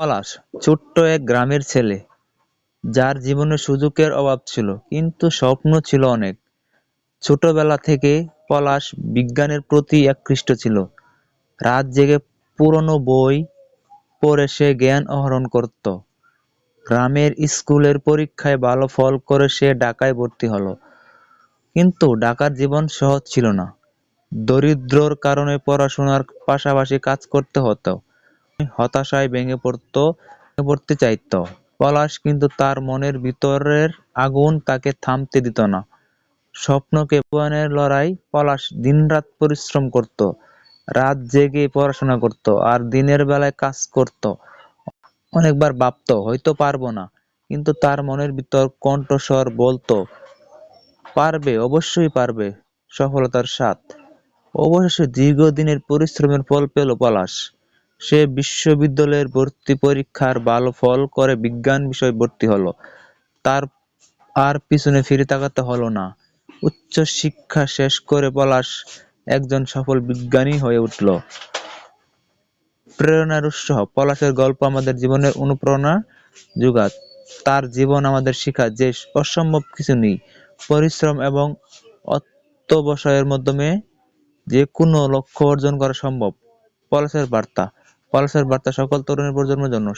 পলাশ, ছোট্ট এক গ্রামের ছেলে, যার জীবনে সুযোগের অভাব ছিল, কিন্তু স্বপ্ন ছিল অনেক। ছোটবেলা থেকে পলাশ বিজ্ঞানের প্রতি আকৃষ্ট ছিল। রাত জেগে পুরনো বই পড়ে সে জ্ঞান আহরণ করত। গ্রামের স্কুলের পরীক্ষায় ভালো ফল করে সে ঢাকায় ভর্তি হলো। কিন্তু ঢাকার জীবন সহজ ছিল না। দরিদ্রর কারণে পড়াশোনার পাশাপাশি কাজ করতে হতো। হতাশায় ভেঙে পড়তো চাইতো। পলাশ কিন্তু তার মনের ভিতরের আগুন তাকে থামতে দিত না। স্বপ্নকে বাস্তবায়নের লড়াই পলাশ দিনরাত পরিশ্রম করত, রাত জেগে পড়াশোনা করত আর দিনের বেলায় কাজ করত। অনেকবার ভাবতো, হয়তো পারব না, কিন্তু তার মনের ভিতর কণ্ঠস্বর বলতো, পারবে, অবশ্যই পারবে, সফলতার স্বাদ। অবশেষে দীর্ঘদিনের পরিশ্রমের ফল পেল পলাশ। সে বিশ্ববিদ্যালয়ের ভর্তি পরীক্ষার ভালো ফল করে বিজ্ঞান বিষয়ে ভর্তি হলো। তার আর পিছনে ফিরে তাকাতে হলো না। উচ্চ শিক্ষা শেষ করে পলাশ একজন সফল বিজ্ঞানী হয়ে উঠল। প্রেরণার উৎস, পলাশের গল্প আমাদের জীবনের অনুপ্রেরণা যোগায়। তার জীবন আমাদের শেখায় যে অসম্ভব কিছু নেই। পরিশ্রম এবং অধ্যবসায়ের মাধ্যমে যে কোনো লক্ষ্য অর্জন করা সম্ভব। পলাশের বার্তা পলাশের বার্তা সকল তরুণ প্রজন্মের জন্য।